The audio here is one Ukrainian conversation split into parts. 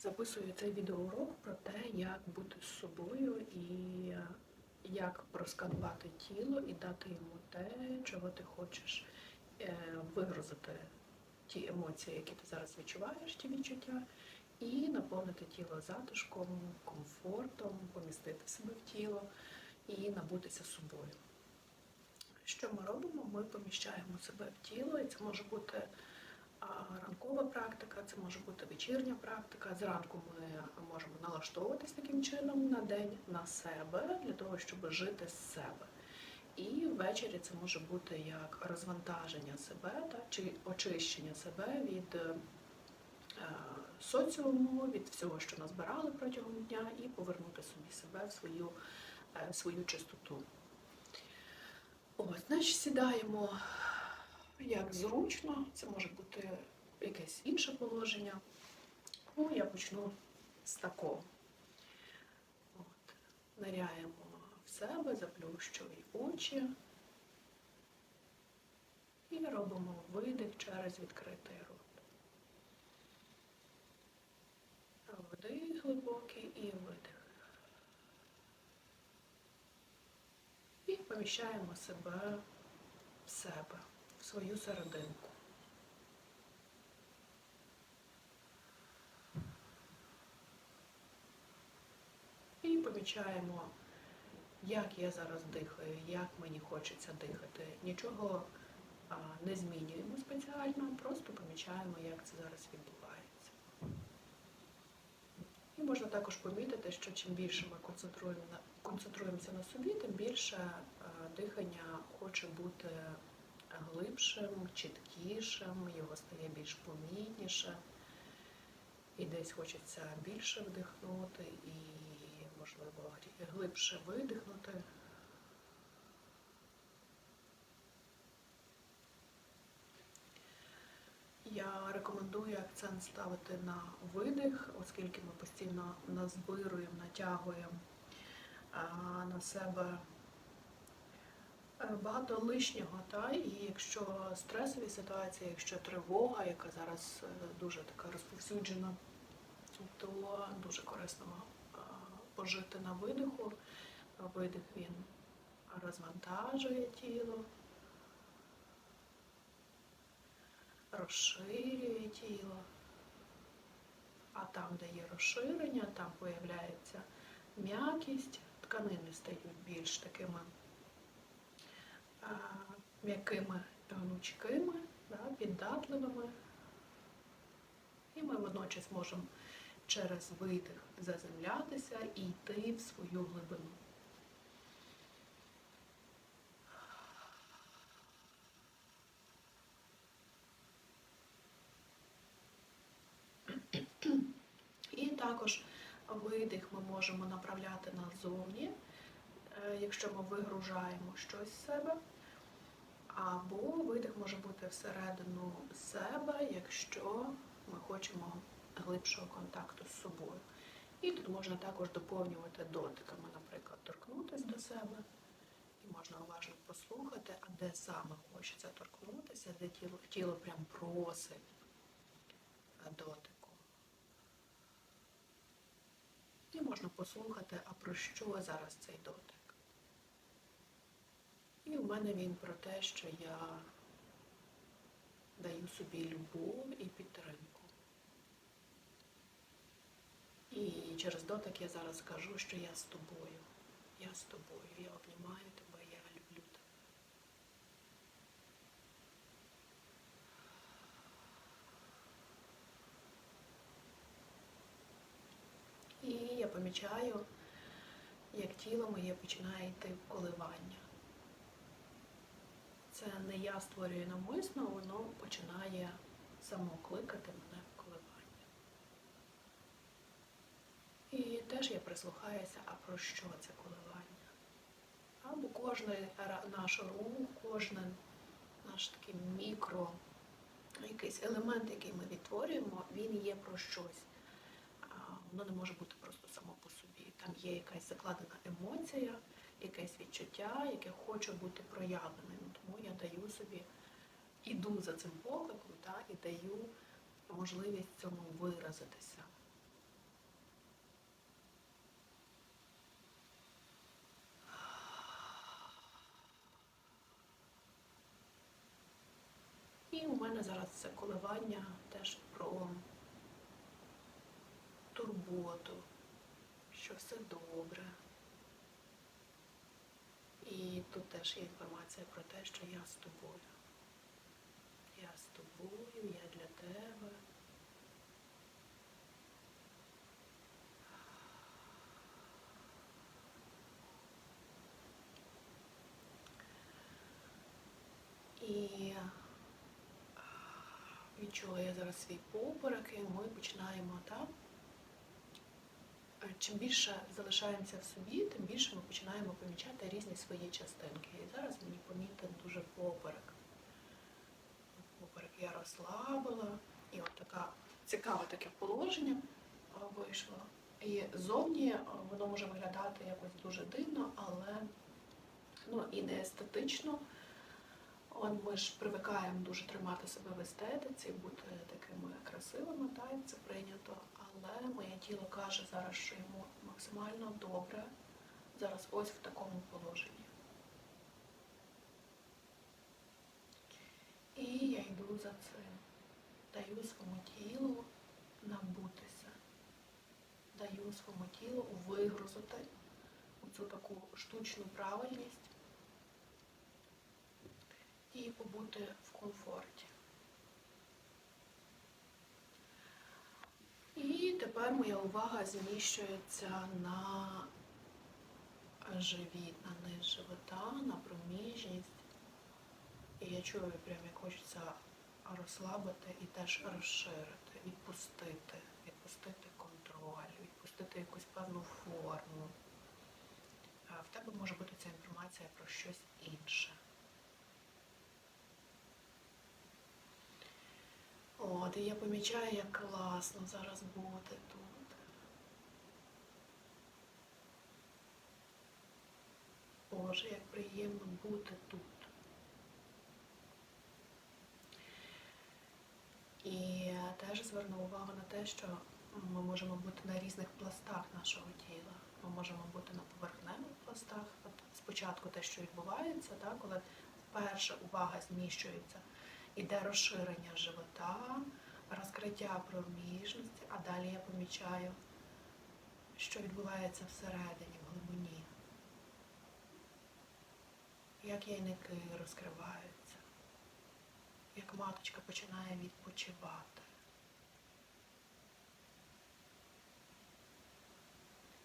Записую цей відеоурок про те, як бути з собою і е, як просканувати тіло і дати йому те, чого ти хочеш е, вигрузити ті емоції, які ти зараз відчуваєш, ті відчуття, і наповнити тіло затишком, комфортом, помістити себе в тіло і набутися собою. Що ми робимо? Ми поміщаємо себе в тіло, і це може бути ранкова практика, це може бути вечірня практика. Зранку ми можемо налаштовуватись таким чином на день на себе для того, щоб жити з себе. І ввечері це може бути як розвантаження себе та, чи очищення себе від е, соціуму, від всього, що назбирали протягом дня, і повернути собі себе в свою, е, свою чистоту. Ось, значить, сідаємо як зручно, це може бути якесь інше положення. Ну, я почну з такого. От. Ниряємо в себе, заплющуй очі і робимо видих через відкритий рот. Вдих глибокий і видих. І поміщаємо себе в себе, свою серединку. І помічаємо, як я зараз дихаю, як мені хочеться дихати. Нічого не змінюємо спеціально, просто помічаємо, як це зараз відбувається. І можна також помітити, що чим більше ми концентруємо концентруємося на собі, тим більше дихання хоче бути глибшим, чіткішим, його стає більш помітніше. І десь хочеться більше вдихнути і, можливо, глибше видихнути. Я рекомендую акцент ставити на видих, оскільки ми постійно назбируємо, натягуємо на себе багато лишнього. Та? І якщо стресові ситуації, якщо тривога, яка зараз е, дуже така розповсюджена, то дуже корисно пожити на видиху. Видих він розвантажує тіло. розширює тіло. А там, де є розширення, там появляється м'якість, тканини стають більш такими м'якими, гнучкими, да, піддатливими. І ми водночас можемо через видих заземлятися і йти в свою глибину. І також видих ми можемо направляти назовні, якщо ми вигружаємо щось з себе. Або видих може бути всередину себе, якщо ми хочемо глибшого контакту з собою. І тут можна також доповнювати дотиками, наприклад, торкнутися до себе. І можна уважно послухати, а де саме хочеться торкнутися, де тіло, тіло прям просить е, дотику. І можна послухати, а про що зараз цей дотик. І в мене він про те, що я даю собі любов і підтримку. І через дотик я зараз кажу, що я з тобою. Я з тобою, я обнімаю тебе, я люблю тебе. І я помічаю, як тіло моє починає йти в коливання. Це не я створюю навмисно, воно починає само кликати мене в коливання. І теж я прислухаюся, а про що це коливання? Або кожний наш рух, кожен наш такий мікро, якийсь елемент, який ми відтворюємо, він є про щось. Воно не може бути просто само по собі. Там є якась закладена емоція, якесь відчуття, яке хоче бути проявленим тому я даю собі, іду за цим покликом та, і даю можливість цьому виразитися. І у мене зараз це коливання теж про турботу, що все добре. І тут теж є інформація про те, що я з тобою. Я з тобою, я для тебе. І я зараз свій поперек, і ми починаємо так. Е, Чим більше залишаємося в собі, тим більше ми починаємо помічати різні свої частинки. І зараз мені помітен дуже поперек. Поперек я розслабила, і от така цікаве таке положення вийшло. І зовні воно може виглядати якось дуже дивно, але ну, і не естетично. От ми ж привикаємо дуже тримати себе в естетиці, бути такими красивими, так, це прийнято. Але моє тіло каже зараз, що йому максимально добре зараз ось в такому положенні. І я йду за цим. Даю своєму тілу набутися. Даю своєму тілу вигрузити цю таку штучну правильність і побути в комфорті. І тепер моя увага зміщується на живіт, на низ живота, на проміжність. І я чую, прям як хочеться розслабити і теж розширити, відпустити, відпустити контроль, відпустити якусь певну форму. В тебе може бути ця інформація про щось інше. От, і я помічаю, як класно зараз бути тут. Боже, як приємно бути тут. І теж зверну увагу на те, що ми можемо бути на різних пластах нашого тіла. Ми можемо бути на поверхневих пластах. От спочатку те, що відбувається, так, коли вперше увага зміщується іде розширення живота, розкриття проміжності, а далі я помічаю, що відбувається всередині, в глибині. Як яйники розкриваються, як маточка починає відпочивати.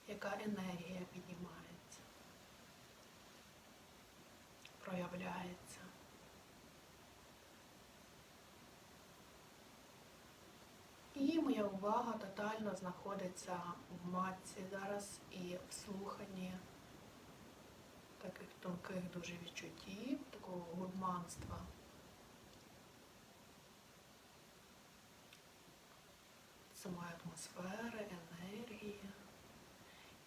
Яка енергія піднімається, проявляється. І моя увага тотально знаходиться в матці зараз і в слуханні таких тонких дуже відчуттів, такого гурманства. Самої атмосфери, енергії.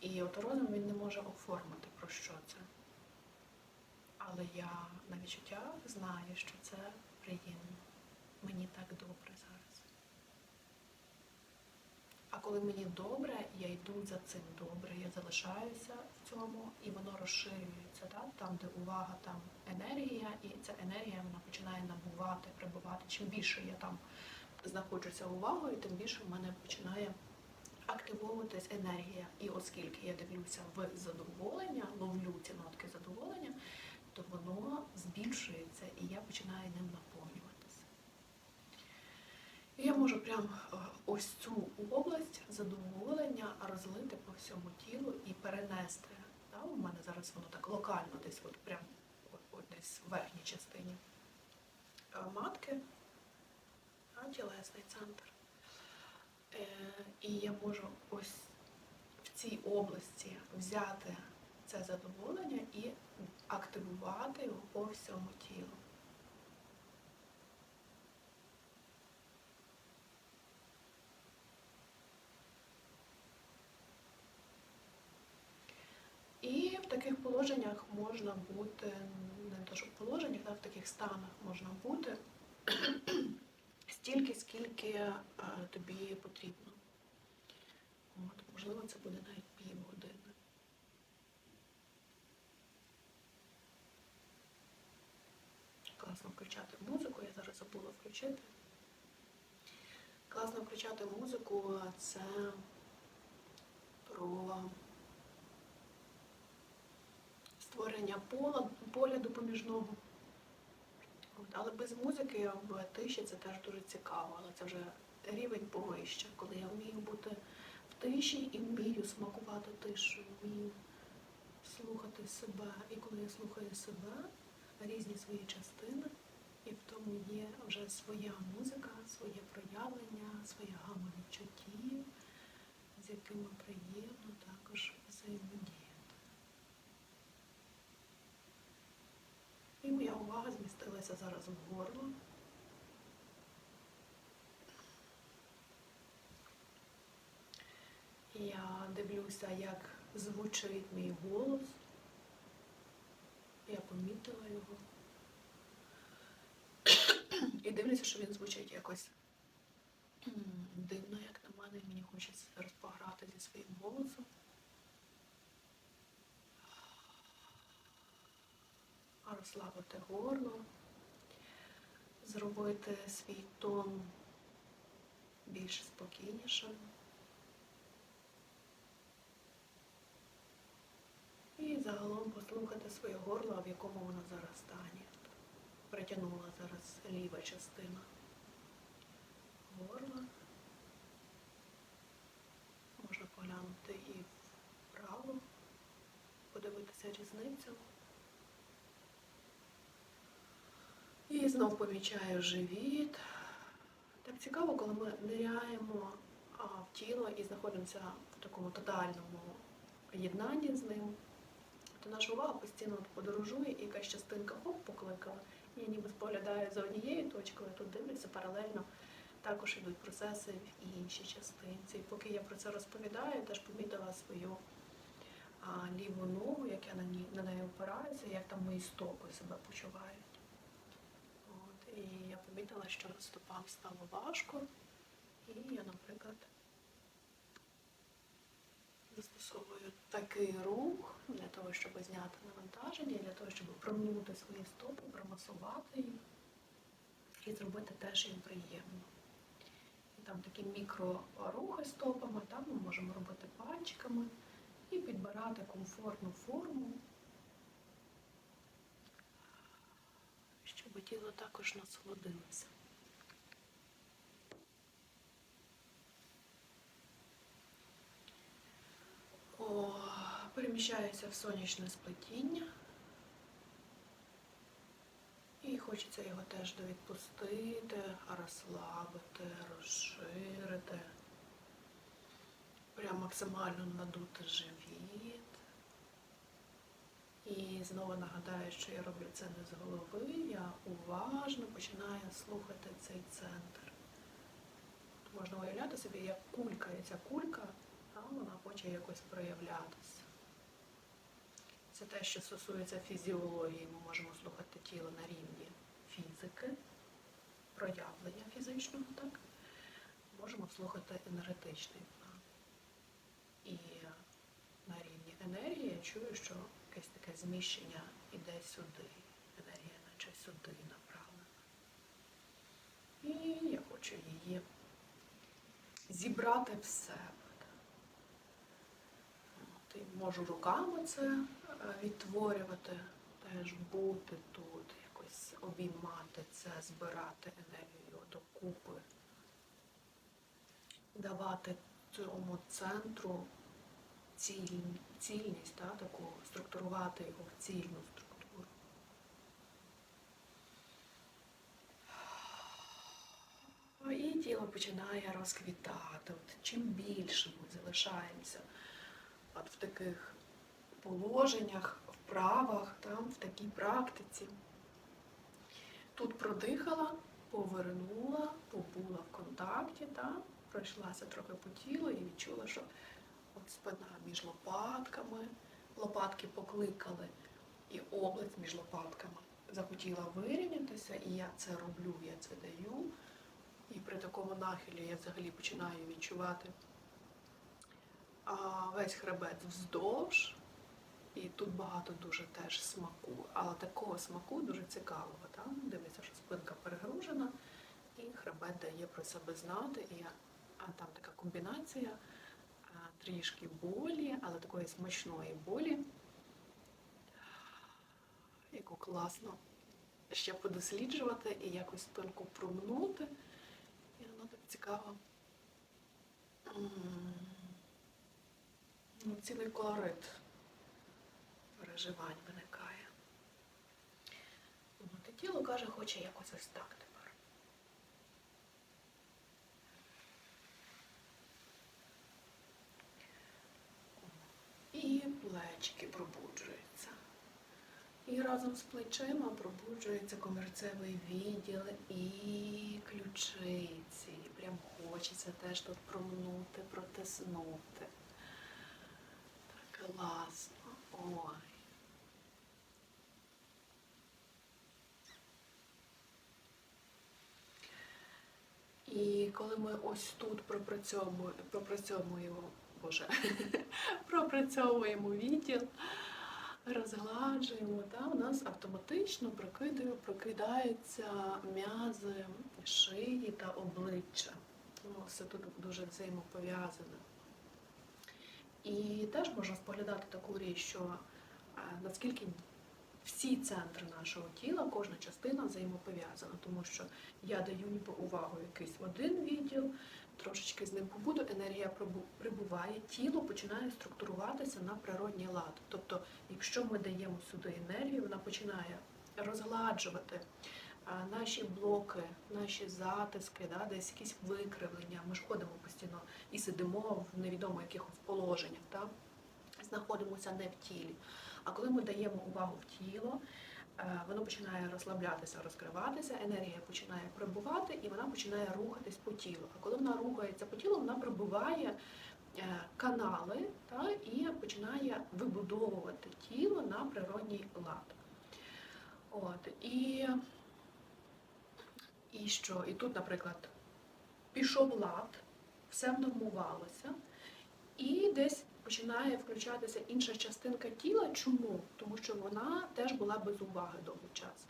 І от розум він не може оформити, про що це. Але я на відчуттях знаю, що це приємно. Мені так добре зараз. Коли мені добре, я йду за цим добре, я залишаюся в цьому і воно розширюється, так? там, де увага, там енергія, і ця енергія вона починає набувати, прибувати. Чим більше я там знаходжуся увагою, тим більше в мене починає активовуватись енергія. І оскільки я дивлюся в задоволення, ловлю ці нотки задоволення, то воно збільшується і я починаю ним наповнюватися. Я можу прям е, ось цю область задоволення розлити по всьому тілу і перенести. Да? У мене зараз воно так локально десь от прям от десь в верхній частині е, матки, а, тілесний центр. Е, І я можу ось в цій області взяти це задоволення і активувати його по всьому тілу. І в таких положеннях можна бути, не те, що в положеннях, а в таких станах можна бути стільки, скільки е, тобі потрібно. От, можливо, це буде навіть. Класно класно включати музику, я зараз забула включити. Класно включати музику це про створення пола, поля допоміжного. От, але без музики в тиші це теж дуже цікаво, але це вже рівень повище, коли я вмію бути в тиші і вмію смакувати тишу, вмію слухати себе. І коли я слухаю себе, різні свої частини, і в тому є вже своя музика, своє проявлення, своя гама відчуттів, з якими приємно також взаємодіяти. І моя увага змістилася зараз в горло. Я дивлюся, як звучить мій голос. Я помітила його. І дивлюся, що він звучить якось дивно, як на мене, мені хочеться зараз пограти зі своїм голосом. Розслабити горло, зробити свій тон більш спокійнішим. І загалом послухати своє горло, в якому воно зараз стані. Притягнула зараз ліва частина горла. Можна поглянути і вправо, подивитися різницю. І знов помічаю живіт. Так цікаво, коли ми ниряємо в тіло і знаходимося в такому тотальному єднанні з ним, то наша увага постійно подорожує, і якась частинка хоп покликала. Я ніби споглядаю за однією точкою, тут дивлюся паралельно. Також йдуть процеси в іншій частинці. І поки я про це розповідаю, я теж помітила свою а, ліву ногу, як я на, ній, на неї опираюся, як там мої стопи себе почувають. Помітила, що стопам стало важко. І я, наприклад, застосовую такий рух для того, щоб зняти навантаження, для того, щоб промінути свої стопи, промасувати їх і зробити теж їм приємно. І там такі мікрорухи стопами, там ми можемо робити пальчиками і підбирати комфортну форму, щоб тіло також насолодилося. О, переміщаюся в сонячне сплетіння. І хочеться його теж довідпустити, розслабити, розширити. Прям максимально надути живіт. І знову нагадаю, що я роблю це не з голови, я уважно починаю слухати цей центр. Можна уявляти собі, як кулька, і ця кулька, а вона хоче якось проявлятися. Це те, що стосується фізіології. Ми можемо слухати тіло на рівні фізики, проявлення фізичного, так? Можемо слухати енергетичний план. І на рівні енергії я чую, що якесь таке зміщення іде сюди. Енергія наче сюди направлена. І я хочу її зібрати в себе. От, і можу руками це е, відтворювати, теж бути тут, якось обіймати це, збирати енергію докупи, давати цьому центру ціль, цільність, та, таку, структурувати його в цільну структуру. І тіло починає розквітати. От чим більше ми залишаємося от в таких положеннях, вправах, там, в такій практиці. Тут продихала, повернула, побула в контакті, та, пройшлася трохи по тілу і відчула, що між лопатками, лопатки покликали, і область між лопатками захотіла вирівнятися, і я це роблю, я це даю. І при такому нахилі я взагалі починаю відчувати а, весь хребет вздовж, І тут багато дуже теж смаку, але такого смаку дуже цікавого. Та? Дивиться, що спинка перегружена, і хребет дає про себе знати. І а там така комбінація трішки болі, але такої смачної болі, яку класно ще подосліджувати і якось спинку промнути. І воно так цікаво. Ну, цілий колорит переживань виникає. І тіло каже, хоче якось ось так тепер. І плечики пробуджуються. І разом з плечима пробуджується комерцевий відділ і ключиці. Прям хочеться теж тут промнути, протиснути. Так класно. Ой. І коли ми ось тут пропрацьовуємо, пропрацьовуємо, боже, пропрацьовуємо відділ, розгладжуємо, та, у нас автоматично прокидаються м'язи шиї та обличчя. Ну, Все тут дуже взаємопов'язане. І теж можна споглядати таку річ, що е, наскільки всі центри нашого тіла, кожна частина взаємопов'язана, тому що я даю ніби увагу якийсь один відділ, трошечки з ним побуду, енергія прибуває, тіло починає структуруватися на природній лад. Тобто, якщо ми даємо сюди енергію, вона починає розгладжувати наші блоки, наші затиски, да, десь якісь викривлення. Ми ж ходимо постійно і сидимо в невідомо якихось положеннях, да, знаходимося не в тілі. А коли ми даємо увагу в тіло, воно починає розслаблятися, розкриватися, енергія починає прибувати і вона починає рухатись по тілу. А коли вона рухається по тілу, вона прибуває е, канали та, і починає вибудовувати тіло на природній лад. От, і, і що? І тут, наприклад, пішов лад, все внормувалося, і десь починає включатися інша частинка тіла. Чому? Тому що вона теж була без уваги довгий час.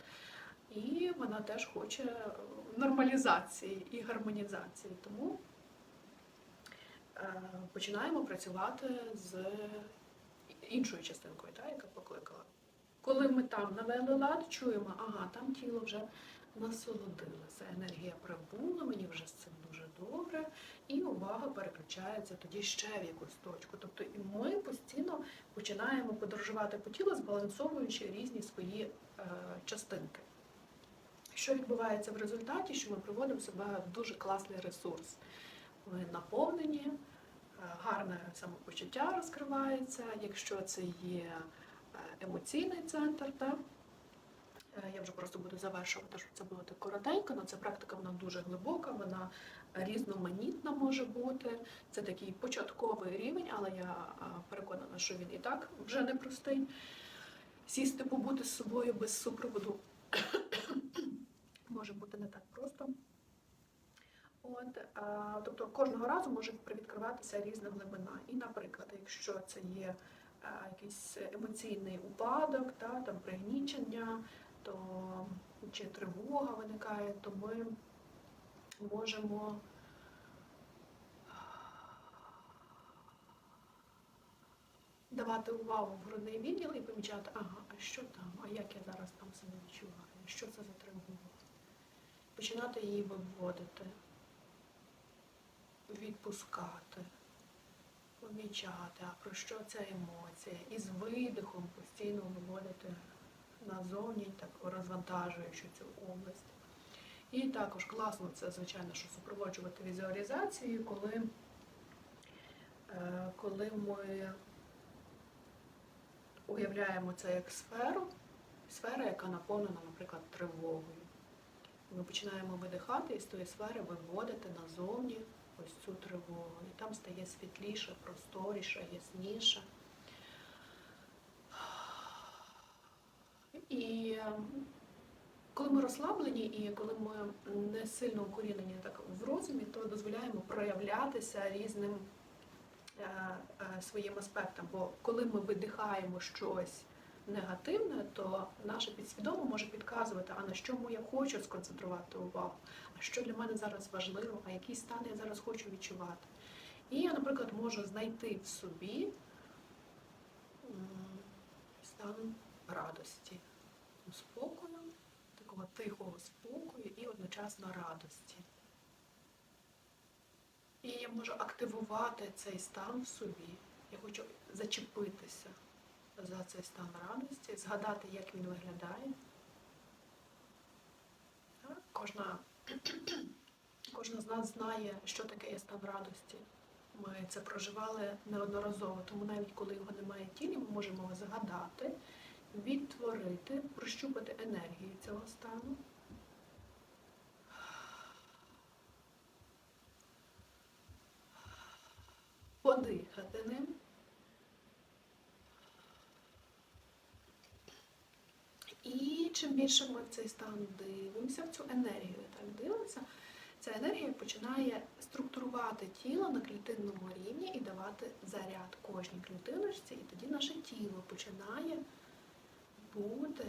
І вона теж хоче е, нормалізації і гармонізації. Тому е, починаємо працювати з іншою частинкою, та, яка покликала. Коли ми там навели лад, чуємо, ага, там тіло вже насолодилося, енергія прибула, мені вже з цим добре, і увага переключається тоді ще в якусь точку. Тобто і ми постійно починаємо подорожувати по тілу, збалансовуючи різні свої е, частинки. Що відбувається в результаті, що ми приводимо себе в дуже класний ресурс. Ми наповнені, е, гарне самопочуття розкривається, якщо це є е, емоційний центр, так? Е, Я вже просто буду завершувати, щоб це було так коротенько, але ця практика вона дуже глибока, вона різноманітна може бути. Це такий початковий рівень, але я переконана, що він і так вже непростий. Сісти, побути з собою без супроводу може бути не так просто. От, а, тобто кожного разу може привідкриватися різна глибина. І, наприклад, якщо це є а, якийсь емоційний упадок, та, там пригнічення, то чи тривога виникає, то ми можемо давати увагу в грудний відділ і помічати, ага, а що там, а як я зараз там себе відчуваю, що це за тривога. Починати її виводити, відпускати, помічати, а про що ця емоція, і з видихом постійно виводити назовні, так розвантажуючи цю область. І також класно це, звичайно, що супроводжувати візуалізацією, коли, е, коли ми уявляємо це як сферу, сфера, яка наповнена, наприклад, тривогою. Ми починаємо видихати і з тої сфери виводити назовні ось цю тривогу. І там стає світліше, просторіше, ясніше. І коли ми розслаблені і коли ми не сильно укорінені так в розумі, то дозволяємо проявлятися різним е, е, своїм аспектам. Бо коли ми видихаємо щось негативне, то наше підсвідомо може підказувати, а на чому я хочу сконцентрувати увагу, а що для мене зараз важливо, а який стан я зараз хочу відчувати. І я, наприклад, можу знайти в собі стан радості, спокою, такого тихого спокою і одночасно радості. І я можу активувати цей стан в собі. Я хочу зачепитися за цей стан радості, згадати, як він виглядає. Кожна, кожна з нас знає, що таке є стан радості. Ми це проживали неодноразово, тому навіть коли його немає в тілі, ми можемо його згадати, відтворити, прощупати енергію цього стану. Подихати ним. І чим більше ми в цей стан дивимося, в цю енергію так дивимося, ця енергія починає структурувати тіло на клітинному рівні і давати заряд кожній клітиночці, і тоді наше тіло починає бути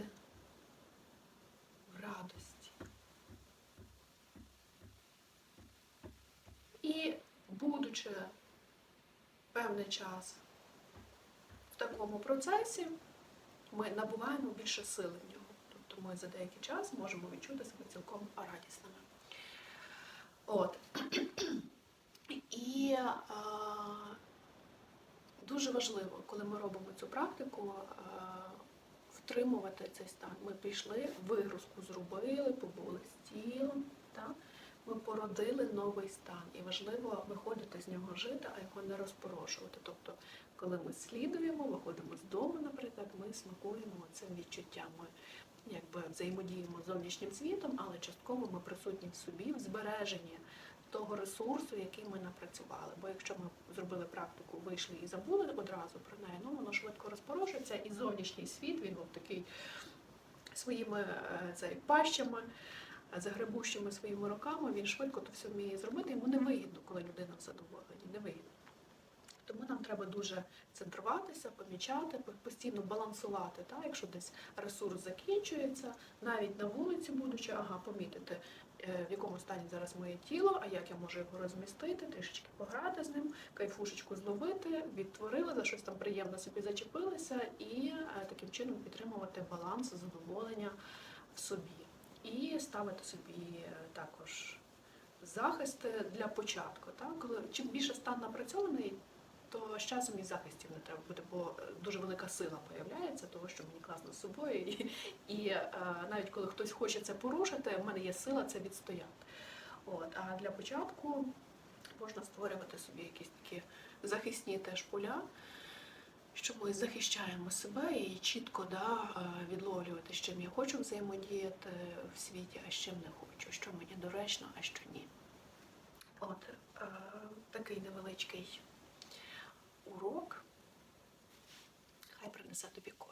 в радості. І будучи певний час в такому процесі, ми набуваємо більше сили в нього. Тобто ми за деякий час можемо відчути себе цілком радісними. От. І а, дуже важливо, коли ми робимо цю практику, а, втримувати цей стан. Ми пішли, вигрузку зробили, побули з тілом, так? ми породили новий стан. І важливо виходити з нього жити, а його не розпорошувати. Тобто, коли ми слідуємо, виходимо з дому, наприклад, ми смакуємо цим відчуттям. Ми якби взаємодіємо з зовнішнім світом, але частково ми присутні в собі, в збереженні того ресурсу, який ми напрацювали. Бо якщо ми зробили практику, вийшли і забули одразу про неї, ну воно швидко розпорошується, і зовнішній світ він от такий своїми е, цей, пащами, загребущими своїми руками, він швидко то все вміє зробити. Йому не вигідно, коли людина в задоволенні, не вигідно. Тому нам треба дуже центруватися, помічати, постійно балансувати. Так? Якщо десь ресурс закінчується, навіть на вулиці будучи, ага, помітити, в якому стані зараз моє тіло, а як я можу його розмістити, трішечки пограти з ним, кайфушечку зловити, відтворили, за щось там приємно собі зачепилися і е, таким чином підтримувати баланс, задоволення в собі. І ставити собі е, також захист для початку. Так? Чим більше стан напрацьований, то з часом і захистів не треба буде, бо е, дуже велика сила появляється, того, що мені класно з собою. І, і е, навіть коли хтось хоче це порушити, в мене є сила це відстояти. От, а для початку можна створювати собі якісь такі захисні теж поля, що ми захищаємо себе і чітко да, е, відловлювати, з чим я хочу взаємодіяти в світі, а з чим не хочу, що мені доречно, а що ні. От е, такий невеличкий урок. Хай принесе тобі користь.